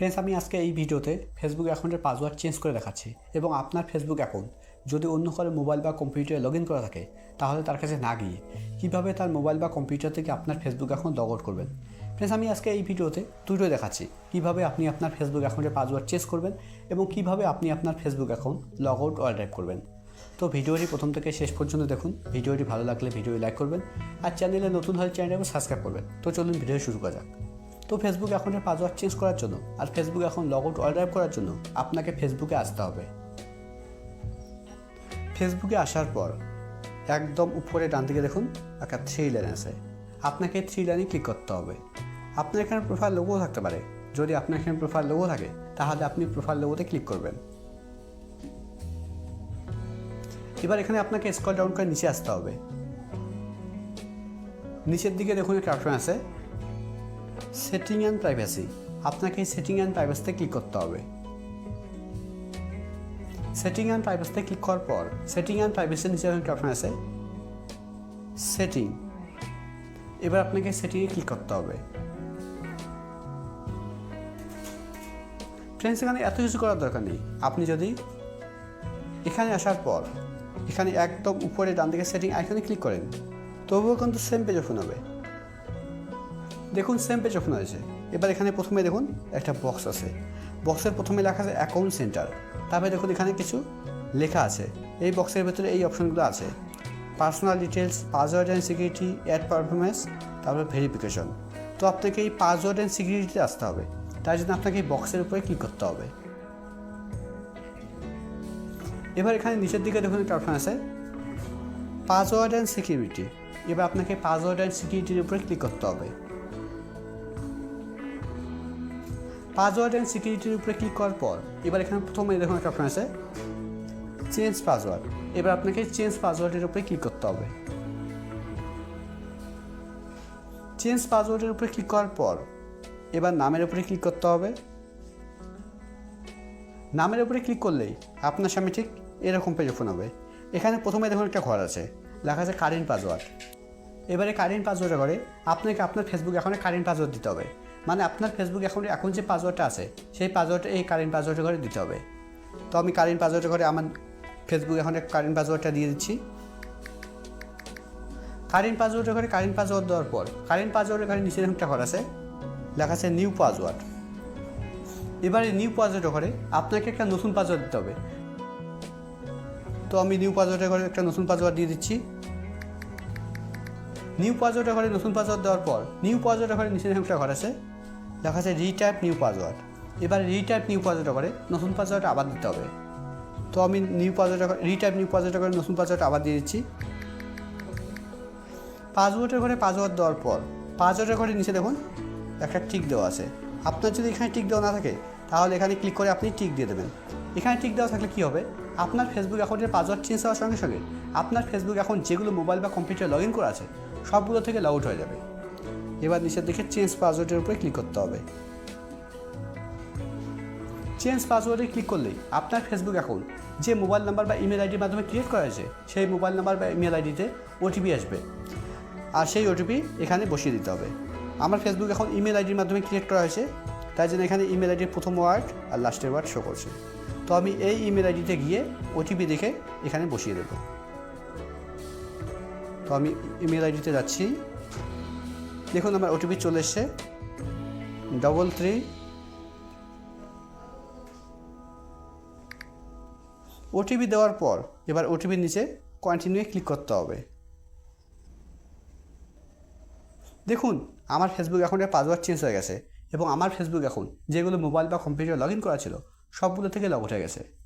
Friends আমি আজকে এই ভিডিওতে ফেসবুক অ্যাকাউন্টের পাসওয়ার্ড চেঞ্জ করে দেখাচ্ছি এবং আপনার ফেসবুক অ্যাকাউন্ট যদি অন্য কারও মোবাইল বা কম্পিউটারে লগ ইন করা থাকে, তাহলে তার কাছে না গিয়ে কীভাবে তার মোবাইল বা কম্পিউটার থেকে আপনার ফেসবুক অ্যাকাউন্ট লগ আউট করবেন? ফ্রেন্ডস আমি আজকে এই ভিডিওতে দুটো দেখাচ্ছি। কীভাবে আপনি আপনার ফেসবুক অ্যাকাউন্টের পাসওয়ার্ড চেঞ্জ করবেন এবং কীভাবে আপনি আপনার Facebook account log out drive করবেন। তো ভিডিওটি প্রথম থেকে শেষ পর্যন্ত দেখুন। ভিডিওটি ভালো লাগলে ভিডিও লাইক করবেন। আর চ্যানেলে নতুন হলে চ্যানেলটাকে সাবস্ক্রাইব করবেন। তো চলুন ভিডিও শুরু করা যাক। তো ফেসবুক অ্যাকাউন্টের পাসওয়ার্ড চেঞ্জ করার জন্য আর ফেসবুক এখন লগ আউট অর্ডার করার জন্য আপনাকে ফেসবুকে আসতে হবে। ফেসবুকে আসার পর একদম উপরে ডান দিকে দেখুন, একটা থ্রি লাইন আছে। আপনাকে থ্রি লাইনে ক্লিক করতে হবে। আপনার এখানে প্রোফাইল লোগো থাকতে পারে। যদি আপনার এখানে প্রোফাইল লোগো থাকে, তাহলে আপনি প্রোফাইল লোগোতে ক্লিক করবেন। এবার এখানে আপনাকে স্কল ডাউন করে নিচে আসতে হবে। নিচের দিকে দেখুন একটা অপশন আছে সেটিং অ্যান্ড প্রাইভেসি আপনাকে এই সেটিং অ্যান্ড প্রাইভেসিতে ক্লিক করতে হবে। সেটিং অ্যান্ড প্রাইভেসিতে ক্লিক করার পর সেটিং অ্যান্ড প্রাইভেসির নিচে একটা অপশন আছে। সেটিং এবার আপনাকে সেটিংয়ে ক্লিক করতে হবে। ফ্রেন্ডস এখানে এত কিছু করার দরকার নেই। আপনি যদি এখানে আসার পর, এখানে একদম উপরে ডান দিকে সেটিং আইকনে ক্লিক করেন, তবুও কিন্তু সেম পেজ ওপেন হবে। দেখুন সেম পেজ ওপেন হয়েছে এবার এখানে প্রথমে দেখুন, একটা বক্স আছে। বক্সের প্রথমে লেখা আছে অ্যাকাউন্ট সেন্টার তারপরে দেখুন, এখানে কিছু লেখা আছে। এই বক্সের ভেতরে এই অপশনগুলো আছে। Personal details password and security ad performance তারপরে ভেরিফিকেশন তো আপনাকে এই পাসওয়ার্ড অ্যান্ড সিকিউরিটিতে আসতে হবে। তাই জন্য আপনাকে এই বক্সের উপরে ক্লিক করতে হবে। এবার এখানে নিচের দিকে দেখুন, একটা অপশন আছে। পাসওয়ার্ড অ্যান্ড সিকিউরিটি এবার আপনাকে পাসওয়ার্ড অ্যান্ড সিকিউরিটির উপরে ক্লিক করতে হবে। পাসওয়ার্ড অ্যান্ড সিকিউরিটির উপরে ক্লিক করার পর, এবার এখানে প্রথমে দেখুন একটা অপশন আছে চেঞ্জ পাসওয়ার্ড এবার আপনাকে চেঞ্জ পাসওয়ার্ডের উপরে ক্লিক করতে হবে। চেঞ্জ পাসওয়ার্ডের উপরে ক্লিক করার পর, এবার নামের উপরে ক্লিক করতে হবে। নামের উপরে ক্লিক করলেই আপনার সামনে ঠিক এরকম পেজ ওপেন হবে। এখানে প্রথমে দেখুন একটা ঘর আছে, লেখা আছে কারেন্ট পাসওয়ার্ড এবারে কারেন্ট পাসওয়ার্ডের ঘরে আপনাকে আপনার ফেসবুক অ্যাকাউন্টে কারেন্ট পাসওয়ার্ড দিতে হবে। মানে আপনার ফেসবুক অ্যাকাউন্টে এখন যে পাসওয়ার্ডটা আছে, সেই পাসওয়ার্ডটা এই কারেন্ট পাসওয়ার্ডে করে দিতে হবে। তো আমি কারেন্ট পাসওয়ার্ডে করে আমার ফেসবুক অ্যাকাউন্টে কারেন্ট পাসওয়ার্ডটা দিয়ে দিচ্ছি। কারেন্ট পাসওয়ার্ডের করে কারেন্ট পাসওয়ার্ড দেওয়ার পর কারেন্ট পাসওয়ার্ডের ঘরে নিচে একটা ঘর আছে, লেখা আছে নিউ পাসওয়ার্ড এবারে নিউ পাসওয়ার্ডে করে আপনাকে একটা নতুন পাসওয়ার্ড দিতে হবে। তো আমি নিউ পাসওয়ার্ডের করে একটা নতুন পাসওয়ার্ড দিয়ে দিচ্ছি। নিউ পাসওয়ার্ডে ঘরে, নতুন পাসওয়ার্ড দেওয়ার পর নিউ পাসওয়ার্ডে ঘরে নিচে একটা ঘর আছে। লেখা আছে রিটাইপ নিউ পাসওয়ার্ড এবার রিটাইপ নিউ পাসওয়ার্ডে করে নতুন পাসওয়ার্ড আবার দিতে হবে। তো আমি নিউ পাসওয়ার্ডে রিটাইপ নিউ পাসওয়ার্ডে করে নতুন পাসওয়ার্ড আবার দিয়ে দিচ্ছি। পাসওয়ার্ডের ঘরে পাসওয়ার্ড দেওয়ার পর পাসওয়ার্ডের ঘরে নিচে দেখুন, একটা টিক দেওয়া আছে। আপনার যদি এখানে টিক দেওয়া না থাকে, তাহলে এখানে ক্লিক করে আপনি টিক দিয়ে দেবেন। এখানে টিক দেওয়া থাকলে কী হবে? আপনার ফেসবুক অ্যাকাউন্টের পাসওয়ার্ড চেঞ্জ হওয়ার সঙ্গে সঙ্গে আপনার ফেসবুক এখন যেগুলো মোবাইল বা কম্পিউটার লগ ইন করা আছে সবগুলো থেকে লগ হয়ে যাবে। এবার নিচের দিকে চেঞ্জ পাসওয়ার্ডের উপরে ক্লিক করতে হবে। চেঞ্জ পাসওয়ার্ডে ক্লিক করলেই আপনার ফেসবুক অ্যাকাউন্ট যে মোবাইল নাম্বার বা ইমেল আইডির মাধ্যমে ক্রিয়েট করা হয়েছে, সেই মোবাইল নাম্বার বা ইমেল আইডিতে ওটিপি আসবে। আর সেই ওটিপি এখানে বসিয়ে দিতে হবে। আমার ফেসবুক এখন ইমেল আইডির মাধ্যমে ক্রিয়েট করা হয়েছে, তাই জন্য এখানে ইমেল আইডির প্রথম ওয়ার্ড আর লাস্টের ওয়ার্ড শো করছে। তো আমি এই ইমেল আইডিতে গিয়ে ওটিপি দেখে এখানে বসিয়ে দেবো। তো আমি ইমেল আইডিতে যাচ্ছি। দেখুন, আমার ওটিপি চলে এসছে। ডবল থ্রি ওটিপি দেওয়ার পর এবার ওটিপির নিচে কন্টিনিউয়ে ক্লিক করতে হবে। দেখুন, আমার ফেসবুক অ্যাকাউন্টের পাসওয়ার্ড চেঞ্জ হয়ে গেছে এবং আমার ফেসবুক অ্যাকাউন্ট যেগুলো মোবাইল বা কম্পিউটার লগ ইন করা ছিল, সবগুলো থেকে লগ উঠে গেছে।